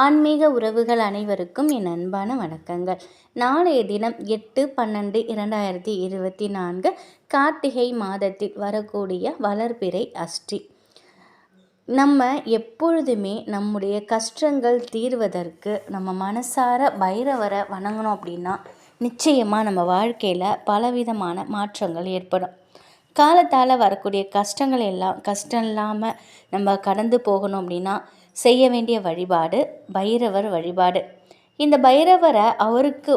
ஆன்மீக உறவுகள் அனைவருக்கும் என் அன்பான வணக்கங்கள். நாளைய தினம் எட்டு பன்னெண்டு இரண்டாயிரத்தி இருபத்தி நான்கு கார்த்திகை மாதத்தில் வரக்கூடிய வளர்பிறை அஷ்டி. நம்ம எப்பொழுதுமே நம்முடைய கஷ்டங்கள் தீர்வதற்கு நம்ம மனசார பைரவரை வணங்கணும் அப்படின்னா நிச்சயமாக நம்ம வாழ்க்கையில் பலவிதமான மாற்றங்கள் ஏற்படும். காலத்தால் வரக்கூடிய கஷ்டங்கள் எல்லாம் கஷ்டம் இல்லாமல் நம்ம கடந்து போகணும் அப்படின்னா செய்ய வேண்டிய வழிபாடு பைரவர் வழிபாடு. இந்த பைரவரை அவருக்கு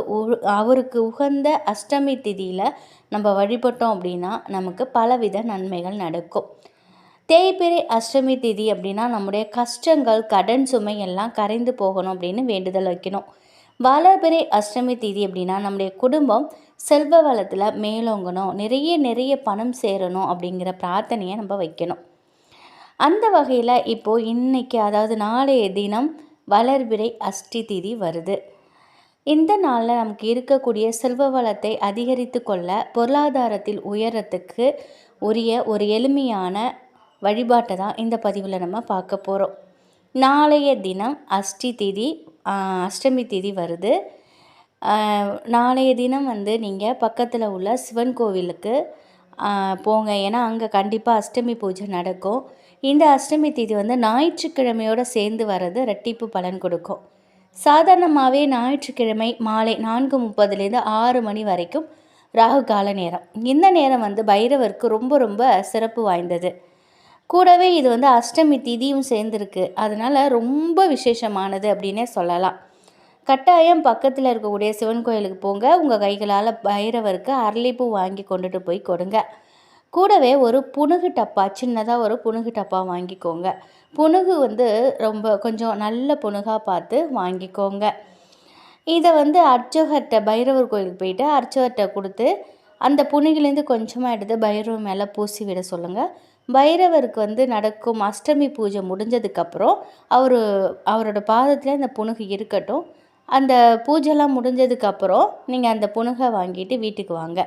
அவருக்கு உகந்த அஷ்டமி திதியில் நம்ம வழிபட்டோம் அப்படின்னா நமக்கு பலவித நன்மைகள் நடக்கும். தேய்பிரை அஷ்டமி திதி அப்படின்னா நம்முடைய கஷ்டங்கள் கடன் சுமை எல்லாம் கரைந்து போகணும் அப்படின்னு வேண்டுதல் வைக்கணும். வளர்பிறை அஷ்டமி திதி அப்படின்னா நம்முடைய குடும்பம் செல்வ வளத்தில் மேலோங்கணும் நிறைய நிறைய பணம் சேரணும் அப்படிங்கிற பிரார்த்தனையை நம்ம வைக்கணும். அந்த வகையில் இப்போது இன்றைக்கி அதாவது நாளைய தினம் வளர்பிறை அஷ்டி திதி வருது. இந்த நாளில் நமக்கு இருக்கக்கூடிய செல்வ வளத்தை அதிகரித்து கொள்ள பொருளாதாரத்தில் உயரத்துக்கு உரிய ஒரு எளிமையான வழிபாட்டை தான் இந்த பதிவில் நம்ம பார்க்க போகிறோம் நாளைய தினம் அஷ்டி திதி அஷ்டமி திதி வருது. நாளைய தினம் வந்து நீங்கள் பக்கத்தில் உள்ள சிவன் கோவிலுக்கு போங்க. ஏன்னா அங்கே கண்டிப்பாக அஷ்டமி பூஜை நடக்கும். இந்த அஷ்டமி தீதி வந்து ஞாயிற்றுக்கிழமையோடு சேர்ந்து வர்றது ரெட்டிப்பு பலன் கொடுக்கும். சாதாரணமாகவே ஞாயிற்றுக்கிழமை மாலை நான்கு முப்பதுலேருந்து ஆறு மணி வரைக்கும் ராகு கால நேரம். இந்த நேரம் வந்து பைரவருக்கு ரொம்ப ரொம்ப சிறப்பு வாய்ந்தது. கூடவே இது வந்து அஷ்டமி திதியும் சேர்ந்துருக்கு. அதனால் ரொம்ப விசேஷமானது அப்படின்னே சொல்லலாம். கட்டாயம் பக்கத்தில் இருக்கக்கூடிய சிவன் கோயிலுக்கு போங்க. உங்கள் கைகளால் பைரவருக்கு அரளிப்பூ வாங்கி கொண்டுட்டு போய் கொடுங்க. கூடவே ஒரு புனுகு டப்பா சின்னதாக ஒரு புனுகு டப்பா வாங்கிக்கோங்க. புனுகு வந்து ரொம்ப கொஞ்சம் நல்ல புனுகாக பார்த்து வாங்கிக்கோங்க. இதை வந்து அர்ச்சகர்கிட்ட பைரவர் கோயிலுக்கு போயிட்டு அர்ச்சகர்கிட்ட கொடுத்து அந்த புனுகிலேருந்து கொஞ்சமாக எடுத்து பைரவர் மேலே பூசி விட சொல்லுங்கள் பைரவருக்கு வந்து நடக்கும் அஷ்டமி பூஜை முடிஞ்சதுக்கப்புறம் அவர் அவரோட பாதத்தில் இந்த புனுகு இருக்கட்டும். அந்த பூஜைலாம் முடிஞ்சதுக்கப்புறம் நீங்கள் அந்த புனுகை வாங்கிட்டு வீட்டுக்கு வாங்க.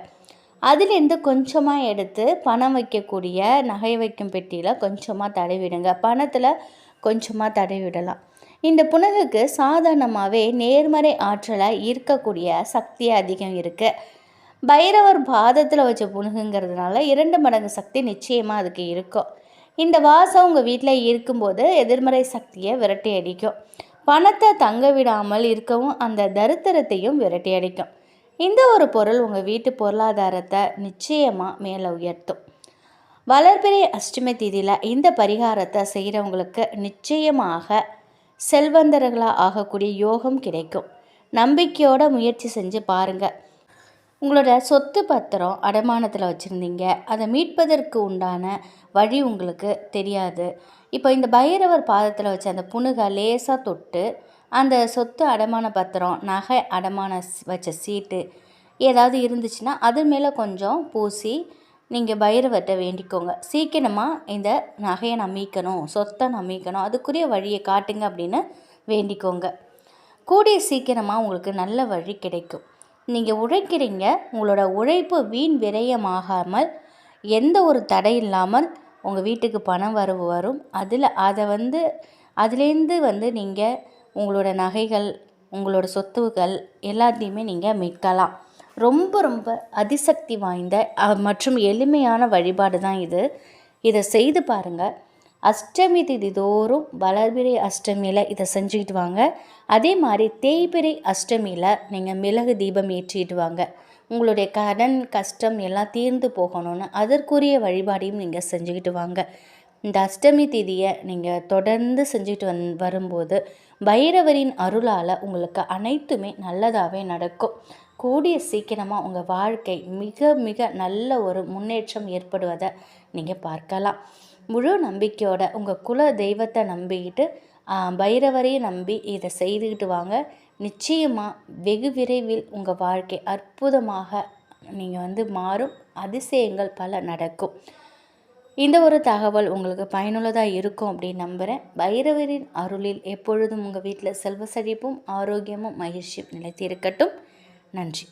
அதுலேருந்து கொஞ்சமாக எடுத்து பணம் வைக்கக்கூடிய நகை வைக்கும் பெட்டியில் கொஞ்சமாக தடவிடுங்க பணத்தில் கொஞ்சமாக தடவிடலாம் இந்த புனகுக்கு சாதாரணமாகவே நேர்மறை ஆற்றலை ஈர்க்கக்கூடிய சக்தி அதிகம் இருக்குது பைரவர் பாதத்தில் வச்ச புனகுங்கிறதுனால இரண்டு மடங்கு சக்தி நிச்சயமாக அதுக்கு இருக்கும். இந்த வாசம் உங்கள் வீட்டில் இருக்கும்போது எதிர்மறை சக்தியை விரட்டி அடிக்கும் பணத்தை தங்க விடாமல் இருக்கவும் அந்த தரித்திரத்தையும் விரட்டி அடிக்கும் இந்த ஒரு பொருள் உங்கள் வீட்டு பொருளாதாரத்தை நிச்சயமாக மேலே உயர்த்தும். வளர்பிறை அஷ்டமி தேதியில் இந்த பரிகாரத்தை செய்கிறவங்களுக்கு நிச்சயமாக செல்வந்தர்களாக ஆகக்கூடிய யோகம் கிடைக்கும். நம்பிக்கையோட முயற்சி செஞ்சு பாருங்கள் உங்களோட சொத்து பத்திரம் அடமானத்தில் வச்சுருந்தீங்க. அதை மீட்பதற்கு உண்டான வழி உங்களுக்கு தெரியாது. இப்போ இந்த பைரவர் பாதத்தில் வச்ச அந்த புணுகை லேசாக தொட்டு அந்த சொத்து அடமான பத்திரம் நகை அடமான வச்ச சீட்டு ஏதாவது இருந்துச்சுன்னா அது மேலே கொஞ்சம் பூசி நீங்கள் பைரவர்கிட்ட வேண்டிக்கோங்க. சீக்கிரமாக இந்த நகையை நான் மீட்கணும் சொத்தை நான் மீட்கணும் அதுக்குரிய வழியை காட்டுங்க அப்படின்னு வேண்டிக்கோங்க. கூடிய சீக்கிரமாக உங்களுக்கு நல்ல வழி கிடைக்கும். நீங்கள் உழைக்கிறீங்க உங்களோட உழைப்பு வீண் விரயமாகாமல் எந்த ஒரு தடை இல்லாமல் உங்கள் வீட்டுக்கு பணம் வரவு வரும். அதில் அதை வந்து அதுலேருந்து வந்து நீங்கள் உங்களோட நகைகள் உங்களோட சொத்துக்கள் எல்லாத்தையுமே நீங்கள் மீட்கலாம். ரொம்ப ரொம்ப அதிசக்தி வாய்ந்த மற்றும் எளிமையான வழிபாடு தான் இது. இதை செய்து பாருங்கள் அஷ்டமி திதி தோறும் வளர்பிறை அஷ்டமியில் இதை செஞ்சுக்கிட்டு வாங்க. அதே மாதிரி தேய்பிறை அஷ்டமியில் நீங்கள் மிளகு தீபம் ஏற்றிட்டு வாங்க. உங்களுடைய கடன் கஷ்டம் எல்லாம் தீர்ந்து போகணும்னு அதற்குரிய வழிபாடையும் நீங்கள் செஞ்சுக்கிட்டு வாங்க. இந்த அஷ்டமி திதியை நீங்கள் தொடர்ந்து செஞ்சுட்டு வந் வரும்போது பைரவரின் அருளால் உங்களுக்கு அனைத்துமே நல்லதாகவே நடக்கும். கூடிய சீக்கிரமாக உங்கள் வாழ்க்கை மிக மிக நல்ல ஒரு முன்னேற்றம் ஏற்படுவதை நீங்கள் பார்க்கலாம். முழு நம்பிக்கையோட உங்கள் குல தெய்வத்தை நம்பிக்கிட்டு பைரவரையும் நம்பி இதை செய்துக்கிட்டு வாங்க. நிச்சயமாக வெகு விரைவில் உங்கள் வாழ்க்கை அற்புதமாக நீங்கள் வந்து மாறும். அதிசயங்கள் பல நடக்கும். இந்த ஒரு தகவல் உங்களுக்கு பயனுள்ளதாக இருக்கும் அப்படின்னு நம்புகிறேன் பைரவரின் அருளில் எப்பொழுதும் உங்கள் வீட்டில் செல்வ செழிப்பும் ஆரோக்கியமும் மகிழ்ச்சியும் நிலைத்திருக்கட்டும். நன்றி.